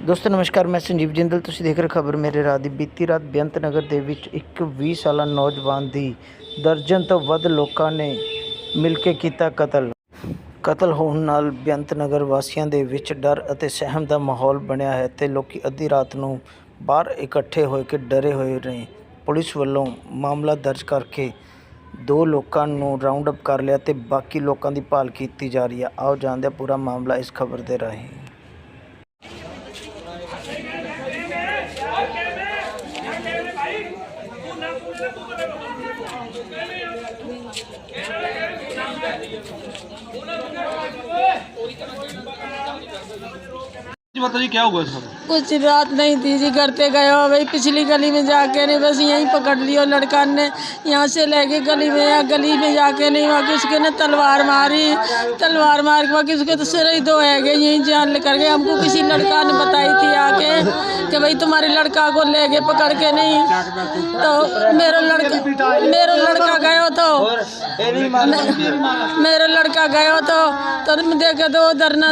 ਦੋਸਤੋ, ਨਮਸਕਾਰ, ਮੈਂ ਸੰਜੀਵ ਜਿੰਦਲ। ਤੁਸੀਂ ਦੇਖ ਰਹੇ ਖਬਰ ਮੇਰੇ ਰਾਤ ਦੀ ਬੀਤੀ ਰਾਤ। ਬੇਅੰਤ ਨਗਰ ਦੇ ਵਿੱਚ ਇੱਕ 20 ਸਾਲਾ ਨੌਜਵਾਨ ਦੀ ਦਰਜਨ ਤੋਂ ਵੱਧ ਲੋਕਾਂ ਨੇ ਮਿਲ ਕੇ ਕੀਤਾ ਕਤਲ। ਕਤਲ ਹੋਣ ਨਾਲ ਬੇਅੰਤ ਨਗਰ ਵਾਸੀਆਂ ਦੇ ਵਿੱਚ ਡਰ ਅਤੇ ਸਹਿਮ ਦਾ ਮਾਹੌਲ ਬਣਿਆ ਹੈ ਤੇ ਲੋਕੀ ਅੱਧੀ ਰਾਤ ਨੂੰ ਬਾਹਰ ਇਕੱਠੇ ਹੋਏ ਕੇ ਡਰੇ ਹੋਏ ਨੇ। ਪੁਲਿਸ ਵੱਲੋਂ ਮਾਮਲਾ ਦਰਜ ਕਰਕੇ ਦੋ ਲੋਕਾਂ ਨੂੰ ਰਾਉਂਡ ਅਪ ਕਰ ਲਿਆ ਤੇ ਬਾਕੀ ਲੋਕਾਂ ਦੀ ਭਾਲ ਕੀਤੀ ਜਾ ਰਹੀ ਹੈ। ਆਓ ਜਾਣਦੇ ਹਾਂ ਪੂਰਾ ਮਾਮਲਾ ਇਸ ਖਬਰ ਦੇ ਰਾਹੀਂ। ਉਹਨਾਂ ਨੂੰ جی، بتائیے، کیا ہوگا اس وقت؟ کچھ رات نہیں تھی جی گھر پہ گئے ہو بھئی پچھلی گلی میں جا کے نہیں بس یہیں پکڑ لیو لڑکا نے یہاں سے لے کے گلی میں، یا گلی میں جا کے نہیں وہاں کس کے نے تلوار ماری، تلوار مار کے باقی اس کے تو سر ہی دو ہے گئے، یہیں جان لے کر گئے۔ ہم کو کسی لڑکا نے بتائی تھی آ کے کہ بھائی تمہاری لڑکا کو لے کے پکڑ کے نہیں۔ تو میرے لڑکا گئے ہو تو میرا لڑکا گیا تو تم دیکھے دو ادھر نہ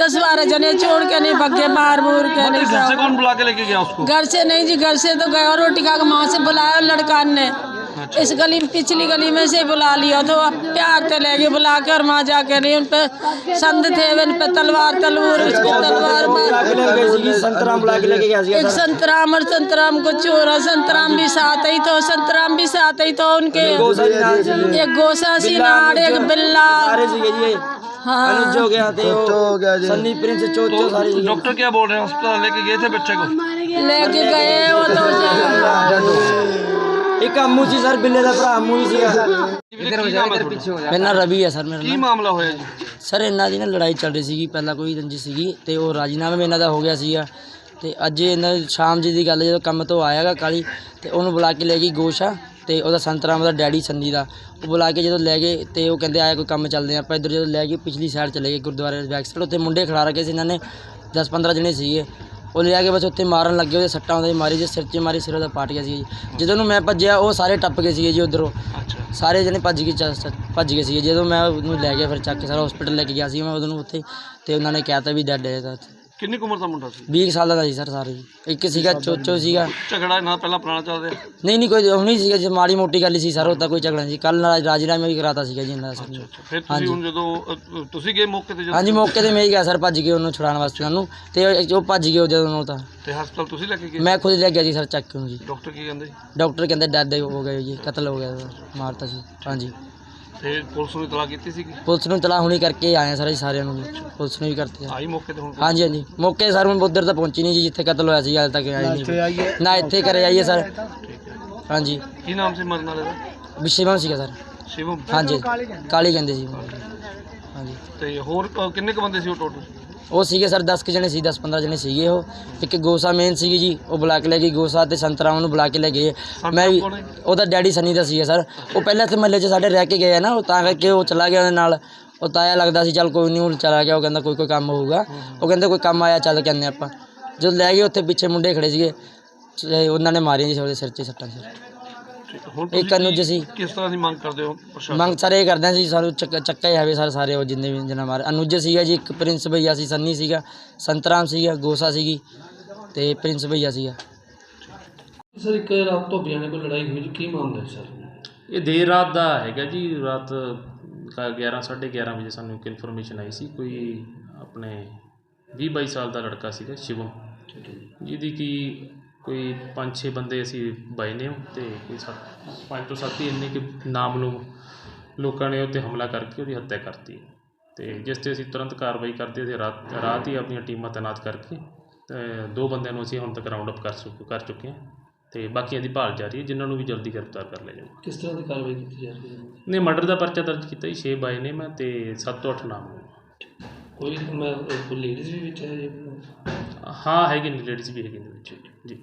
دس بارہ جنے چھوڑ کے نہیں بھگے باہر بور کے مطلب نہیں گھر سے کون بلا کے لے کے گیا اس کو؟ گھر سے نہیں جی گھر سے تو گیا روٹی کا ماں سے بلایا لڑکا نے۔ اس گلی پچھلی گلی میں سے بلا لیا تو پیار سے لے گئے بلا کر ماں جا کے لیے ان پہ سند تھے ان پہ تلوار تلور اس کے تلوار ایک سنترام اور سنترام کو چورا سنترام بھی ساتھ ہی تو سنترام بھی ساتھ ہی تو ان کے۔ ایک گوسا سینار ایک بلہ ہاں۔ ہو گیا سنی پرنس چوچو ساری ڈاکٹر کیا بول رہے ہیں؟ ہسپتال لے کے گئے تھے بچے کو؟ لے کے گئے وہ تو جائے ہاں۔ ਇੱਕ ਆਮੂ ਜੀ ਸਰ ਬਿੱਲੇ ਦਾ ਭਰਾ ਆਮੂ ਹੀ ਸੀਗਾ। ਇਧਰ ਇਧਰ ਪਿੱਛੇ ਹੋ ਜਾ। ਮੇਰਾ ਰਵੀ ਹੈ ਸਰ ਮੇਰਾ ਕੀ ਮਾਮਲਾ ਹੋਇਆ ਜੀ? ਸਰ ਇਹਨਾਂ ਦੀ ਨਾ ਲੜਾਈ ਚੱਲ ਰਹੀ ਸੀਗੀ ਪਹਿਲਾਂ ਕੋਈ ਰੰਜੀ ਸੀਗੀ ਤੇ ਉਹ ਰਾਜੀਨਾਮਾ ਇਹਨਾਂ ਦਾ ਹੋ ਗਿਆ ਸੀਗਾ। ਤੇ ਅੱਜ ਇਹਨਾਂ ਸ਼ਾਮ ਜੀ ਦੀ ਗੱਲ ਜਦੋਂ ਕੰਮ ਤੋਂ ਆਇਆਗਾ ਕਾਲੀ ਤੇ ਉਹਨੂੰ ਬੁਲਾ ਕੇ ਲੈ ਗਈ ਗੋਸ਼ਾ ਤੇ ਉਹਦਾ ਸੰਤਰਾਮ ਦਾ ਡੈਡੀ ਸੰਦੀ ਦਾ। ਉਹ ਬੁਲਾ ਕੇ ਜਦੋਂ ਲੈ ਗਏ ਤੇ ਉਹ ਕਹਿੰਦੇ ਆਇਆ ਕੋਈ ਕੰਮ ਚੱਲਦੇ ਆਪਾਂ ਇੱਧਰ ਜਦੋਂ ਲੈ ਗਏ ਪਿਛਲੀ ਸਾਈਡ ਚਲੇ ਗਏ ਗੁਰਦੁਆਰੇ ਦੇ ਬੈਕ ਸਾਈਡ ਉੱਥੇ ਮੁੰਡੇ ਖੜਾ ਰੱਖੇ ਸੀ ਇਹਨਾਂ ਨੇ 10 15 ਜਣੇ ਸੀਗੇ। ਉਹ ਲਿਆ ਕੇ ਬਸ ਉੱਥੇ ਮਾਰਨ ਲੱਗੇ ਉਹਦੇ ਸੱਟਾਂ ਉਹਦੇ ਮਾਰੀ ਜੇ ਸਿਰ 'ਚ ਮਾਰੀ ਸਿਰ ਉਹਦਾ ਪਾਟ ਗਿਆ ਸੀ ਜੀ। ਜਦੋਂ ਨੂੰ ਮੈਂ ਭੱਜਿਆ ਉਹ ਸਾਰੇ ਟੱਪ ਗਏ ਸੀਗੇ ਜੀ ਉਧਰੋਂ। ਸਾਰੇ ਜਣੇ ਭੱਜ ਗਏ ਭੱਜ ਗਏ ਸੀਗੇ। ਜਦੋਂ ਮੈਂ ਉਹਨੂੰ ਲੈ ਗਿਆ ਫਿਰ ਚੱਕ ਕੇ ਸਾਰਾ ਹਸਪੀਟਲ ਲੈ ਕੇ ਗਿਆ ਸੀ ਮੈਂ ਉਹਨੂੰ ਉੱਥੇ ਤੇ ਉਹਨਾਂ ਨੇ ਕਹਿਤਾ ਵੀ ਡੈਡ ਹੈ ਤਾਂ ਕਿੰਨੀ ਉਮਰ ਦਾ ਮੁੰਡਾ ਸੀ? 20 ਸਾਲਾਂ ਦਾ ਸੀ ਸਰ ਸਾਰੇ ਇੱਕ ਸੀਗਾ ਚੋਚੋ ਸੀਗਾ। ਝਗੜਾ ਇਹਨਾਂ ਪਹਿਲਾਂ ਪੁਰਾਣਾ ਚੱਲਦਾ ਨਹੀਂ ਨਹੀਂ ਕੋਈ ਹੁਣੀ ਸੀਗਾ ਜੇ ਮਾੜੀ ਮੋਟੀ ਗੱਲ ਸੀ ਸਰ ਉਹ ਤਾਂ ਕੋਈ ਝਗੜਾ ਨਹੀਂ ਸੀ। ਕੱਲ ਨਾਲ ਰਾਜੀਨਾਮਾ ਵੀ ਕਰਾਤਾ ਸੀਗਾ ਜੀ ਇਹਨਾਂ ਦਾ ਸਰ। ਫਿਰ ਤੁਸੀਂ ਹੁਣ ਜਦੋਂ ਤੁਸੀਂ ਗਏ ਮੌਕੇ ਤੇ ਹਾਂਜੀ ਮੌਕੇ ਤੇ ਮੈਂ ਹੀ ਗਿਆ ਸਰ ਭੱਜ ਕੇ ਉਹਨੂੰ ਛੁਡਾਉਣ ਵਾਸਤੇ ਉਹਨੂੰ। ਤੇ ਉਹ- ਭੱਜ ਗਿਆ ਜਦੋਂ ਨੂੰ ਤਾਂ। ਤੇ ਹਸਪਤਾਲ ਤੁਸੀਂ ਲੈ ਕੇ ਗਏ? ਮੈਂ ਖੁਦ ਲੈ ਗਿਆ ਜੀ ਸਰ ਚੱਕ ਕੇ ਜੀ। ਡਾਕਟਰ ਕੀ ਕਹਿੰਦੇ? ਡਾਕਟਰ ਕਹਿੰਦੇ ਡੈਡ ਹੋ ਗਏ ਜੀ ਕਤਲ ਹੋ ਗਿਆ ਮਾਰਤਾ ਸੀ ਹਾਂਜੀ। ਤੇ ਪੁਲਿਸ ਨੂੰ ਇਤਲਾਹ ਕੀਤੀ ਸੀ ਪੁਲਿਸ ਨੂੰ ਤਲਾ ਹੁਣੀ ਕਰਕੇ ਆਏ ਆ ਸਰ ਸਾਰਿਆਂ ਨੂੰ। ਪੁਲਿਸ ਨੂੰ ਵੀ ਕਰਤੇ ਆ। ਆਈ ਮੌਕੇ ਤੇ ਹੁਣ ਹਾਂਜੀ ਹਾਂਜੀ। ਮੌਕੇ ਸਰ ਹੁਣ ਉਧਰ ਤਾਂ ਪਹੁੰਚੀ ਨਹੀਂ ਜੀ ਜਿੱਥੇ ਕਤਲ ਹੋਇਆ ਸੀ ਹਾਲੇ ਤੱਕ ਆਈ ਨਹੀਂ। ਨਾ ਇੱਥੇ ਕਰੇ ਆਈਏ ਸਰ। ਠੀਕ ਹੈ। ਹਾਂਜੀ। ਕੀ ਨਾਮ ਸੀ ਮਰਨ ਵਾਲੇ ਦਾ? ਵਿਸ਼ੇਵਮ ਸੀਗਾ ਸਰ। ਸ਼ਿਵਮ। ਹਾਂਜੀ। ਕਾਲੀ ਕਹਿੰਦੇ ਸੀ। ਹਾਂਜੀ। ਤੇ ਹੋਰ ਕਿੰਨੇ ਕ ਬੰਦੇ ਸੀ ਉਹ ਟੋਟਲ ਉਹ ਸੀਗੇ ਸਰ 10 ਕੁ ਜਣੇ ਸੀ 10 15 ਜਣੇ ਸੀਗੇ ਉਹ। ਇੱਕ ਗੋਸਾ ਮੇਨ ਸੀਗੀ ਜੀ ਉਹ ਬੁਲਾ ਕੇ ਲੈ ਗਈ। ਗੋਸਾ ਤੇ ਸੰਤਰਾਮ ਨੂੰ ਬੁਲਾ ਕੇ ਲੈ ਗਏ। ਮੈਂ ਵੀ? ਉਹਦਾ ਡੈਡੀ ਸਨੀ ਦਾ ਸੀਗਾ ਸਰ। ਉਹ ਪਹਿਲਾਂ ਇੱਥੇ ਮਹੱਲੇ 'ਚ ਸਾਡੇ ਰਹਿ ਕੇ ਗਏ ਆ ਨਾ ਉਹ ਤਾਂ ਕਰਕੇ ਉਹ ਚਲਾ ਗਿਆ ਉਹਦੇ ਨਾਲ। ਉਹ ਤਾਇਆ ਲੱਗਦਾ ਸੀ ਚੱਲ ਕੋਈ ਨਹੀਂ ਉਹ ਚਲਾ ਗਿਆ। ਉਹ ਕਹਿੰਦਾ ਕੋਈ ਕੋਈ ਕੰਮ ਹੋਊਗਾ। ਉਹ ਕਹਿੰਦੇ ਕੋਈ ਕੰਮ ਆਇਆ ਚੱਲ ਕਹਿੰਦੇ ਆਪਾਂ। ਜਦੋਂ ਲੈ ਗਏ ਉੱਥੇ ਪਿੱਛੇ ਮੁੰਡੇ ਖੜੇ ਸੀਗੇ। ਤੇ ਉਹਨਾਂ ਨੇ ਮਾਰੀਆਂ ਜੀ ਉਹਦੇ ਸਿਰ 'ਚ ਸੱਟਾਂ ਸੀ। ਹੈ ਹੁਣ ਇੱਕ ਤੁਸੀਂ ਅਨੁਜ ਸੀ ਕਿਸ ਤਰ੍ਹਾਂ ਦੀ ਮੰਗ ਕਰਦੇ ਹੋ ਪ੍ਰਸ਼ਾਸਨ? ਮੰਗ ਸਾਰੇ ਇਹ ਕਰਦੇ ਸੀ ਸਾਨੂੰ ਚੱਕ ਚੱਕਾ ਹੀ ਆਵੇ ਸਰ ਸਾਰੇ ਉਹ ਜਿੰਨੇ ਵੀ ਜਨਾ ਮਾਰੇ। ਅਨੁਜ ਸੀਗਾ ਜੀ ਇੱਕ ਪ੍ਰਿੰਸ ਭਈਆ ਸੀ ਸੰਨੀ ਸੀਗਾ ਸੰਤਰਾਮ ਸੀਗਾ ਗੋਸਾ ਸੀਗੀ ਤੇ ਪ੍ਰਿੰਸ ਭਈਆ ਸੀਗਾ। ਸਰ ਇੱਕ ਰਾਤ ਤੋਂ ਬਿਆਨੇ ਕੋਲ ਲੜਾਈ ਹੋਈ ਜੀ ਕੀ ਮਾਮਲਾ ਹੈ ਸਰ? ਇਹ ਦੇਰ ਰਾਤ ਦਾ ਹੈਗਾ ਜੀ ਰਾਤ 11 11:30 ਵਜੇ ਸਾਨੂੰ ਇੱਕ ਇਨਫੋਰਮੇਸ਼ਨ ਆਈ ਸੀ ਕੋਈ ਆਪਣੇ 20 22 ਸਾਲ ਦਾ ਲੜਕਾ ਸੀਗਾ ਸ਼ਿਵਮ। ਜਿਹਦੀ ਕੀ ਕੋਈ 5-6 ਬੰਦੇ ਅਸੀਂ ਬਾਏ ਨੇ ਤੇ ਕੋਈ 5 ਤੋਂ 7 ਹੀ ਇੰਨੇ ਕਿ ਨਾਮਲੂਮ ਲੋਕਾਂ ਨੇ ਉੱਤੇ ਹਮਲਾ ਕਰਕੇ ਉਹਦੀ ਹੱਤਿਆ ਕਰਤੀ। ਤੇ ਜਿਸ ਤੇ ਅਸੀਂ ਤੁਰੰਤ ਕਾਰਵਾਈ ਕਰਦੇ ਸੀ ਰਾਤ ਰਾਤ ਹੀ ਆਪਣੀਆਂ ਟੀਮਾਂ ਤੈਨਾਤ ਕਰਕੇ ਤੇ ਦੋ ਬੰਦਿਆਂ ਨੂੰ ਅਸੀਂ ਹੁਣ ਤੱਕ ਰਾਉਂਡ ਅਪ ਕਰ ਚੁੱਕ ਕਰ ਚੁੱਕੇ ਹਾਂ। ਤੇ ਬਾਕੀਆਂ ਦੀ ਭਾਲ ਜਾਰੀ ਹੈ ਜਿਨ੍ਹਾਂ ਨੂੰ ਵੀ ਜਲਦੀ ਗ੍ਰਿਫਤਾਰ ਕਰ ਲਿਆ ਜਾਊਗਾ ਕਿਸ ਤਰ੍ਹਾਂ ਦੀ ਕਾਰਵਾਈ ਕੀਤੀ ਜਾ ਰਹੀ ਹੈ? ਨੇ ਮਰਡਰ ਦਾ ਪਰਚਾ ਦਰਜ ਕੀਤਾ ਜੀ 6 ਬਾਏ ਨੇ ਮੈਂ ਤੇ 7 ਤੋਂ 8 ਨਾਮ ਕੋਈ ਮੈਂ ਕੋਈ ਲੇਡੀਜ਼ ਵੀ ਵਿੱਚ ਹੈ ਜੀ ਹਾਂ ਹੈਗੇ ਨੇ ਲੇਡੀਜ਼ ਵੀ ਹੈਗੇ ਨੇ ਵਿੱਚ ਜੀ।